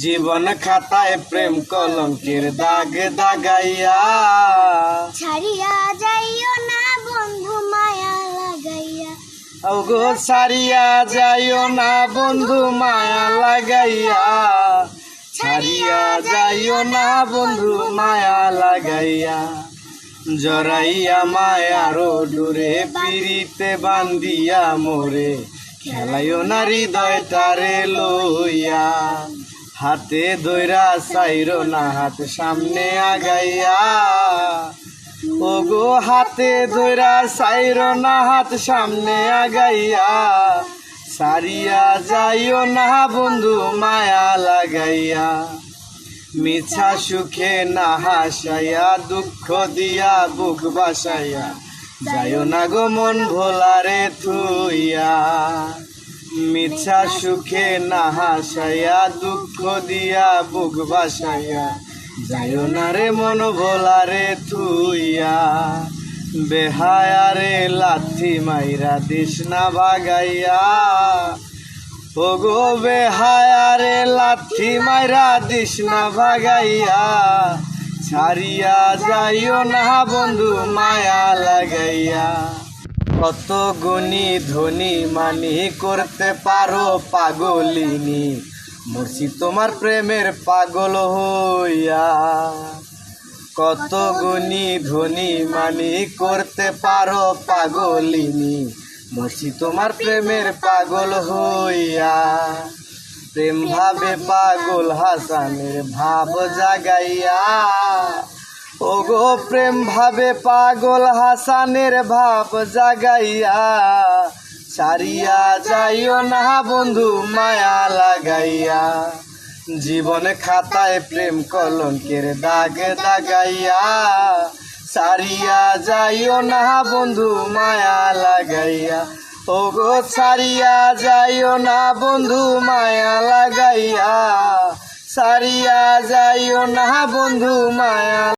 জীবন খাতায় প্রেম কলঙ্কের দাগ দাগাইয়া ছাড়িয়া যাইও না বন্ধু মায়া লাগাইয়া ওগো সারিয়া যাইও না বন্ধু মায়া লাগাইয়া ছাড়িয়া যাইও না বন্ধু মায়া লাগাইয়া জরাইয়া মায়ারো ডোরে পিড়িতে বান্দিয়া মোরে খেলাইও না হৃদয় তারে লইয়া হাতে দইরা চাইর না, হাত সামনে আগাইয়া। ওগো, হাতে দইরা চাইর না, হাত সামনে আগাইয়া। সারিয়া যাইও না বন্ধু, মায়া লাগাইয়া। মিছা সুখে না হাসাইয়া, দুঃখ দিয়া বুক বাসাইয়া। যাইও না গো মন ভোলারে থুইয়া। মিছা সুখে না হাসাইয়া, দুঃখ দিয়া বুক বাসাইয়া যাইও না রে মন ভোলারে থুইয়া। বেহায়ারে লাথি মাইরা দিস না ভাগাইয়া। ওগো বেহায়ারে লাথি মাইরা দিস না ভাগাইয়া। ছাড়িয়া যাইও না বন্ধু, মায়া লাগাইয়া। কত গুণী ধনী মানি করতে পারো পাগলিনী। মরছি তোমার প্রেমের পাগল হইয়া। কত গুণী ধনী মানি করতে পারো পাগলিনী। মরছি তোমার প্রেমের পাগল হইয়া। প্রেম ভাবে পাগল হাসানের ভাব জাগাইয়া। ওগো প্রেম ভাবে পাগল হাসানের ভাব জাগাইয়া সারিয়া যাইও না বন্ধু মায়া লাগাইয়া। জীবন খাতায় প্রেম কলঙ্কের দাগ দাগাইয়া সারিয়া যাইও না বন্ধু মায়া লাগাইয়া। ও গো সারিয়া যাইও না বন্ধু মায়া লাগাইয়া সারিয়া যাইও না বন্ধু মায়া